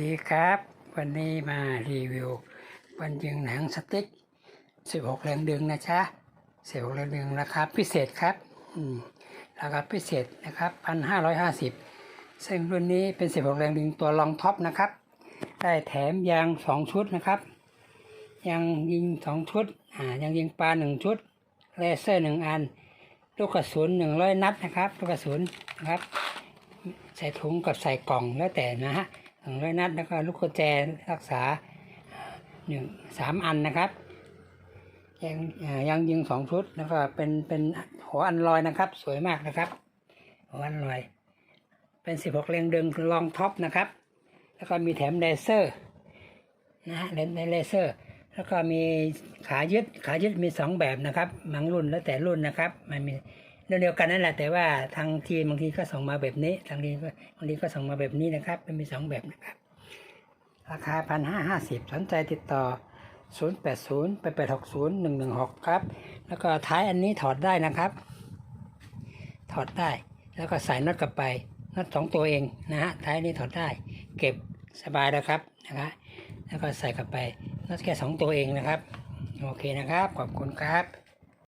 ดีครับ วันนี้มารีวิวบันยิงหนังสติ๊ก 16 แรงดึงนะจ๊ะ16แรงดึงราคาพิเศษครับราคาพิเศษนะครับ 1,550 ซึ่งรุ่นนี้เป็น 16 แรงดึงตัวรองท็อปนะครับ ได้แถมยาง 2 ชุดนะครับ ยางยิง 2 ชุดอ่ายางยิงปลา 1 ชุด เลเซอร์ 1 อัน ลูกกระสุน 100 นัดนะครับ ลูกกระสุนนะครับ ใส่ถุงกับใส่กล่องแล้วแต่นะฮะ ร้อยนัดแล้วก็ลูกกุญแจรักษาหนึ่งสามอันนะครับยังยังยิงสองชุดแล้วก็เป็นเป็นหัวอันลอยนะครับ สวยมากนะครับ หัวอันลอย เป็นสิบหกเรียงดึงลองท็อปนะครับ แล้วก็มีแถมเลเซอร์นะฮะเลนเลเซอร์ แล้วก็มีขายึดขายึดมีสองแบบนะครับบางรุ่นแล้วแต่รุ่นนะครับ มันมี เดียวกันนั่นแหละแต่ว่าทางทีมบางทีก็ส่งมาแบบนี้ทางทีก็บางทีก็ส่งมาแบบนี้นะครับมันมีสองแบบนะครับ ราคาพันห้าห้าสิบสนใจติดต่อศูนย์แปดศูนย์แปดแปดหกศูนย์หนึ่งหนึ่งหกครับ แล้วก็ท้ายอันนี้ถอดได้นะครับ ถอดได้ แล้วก็ใส่น็อตกลับไปน็อตสองตัวเองนะฮะท้ายนี้ถอดได้ เก็บสบายแล้วครับนะครับแล้วก็ใส่กลับไปน็อตแค่สองตัวเองนะครับ โอเคนะครับ ขอบคุณครับ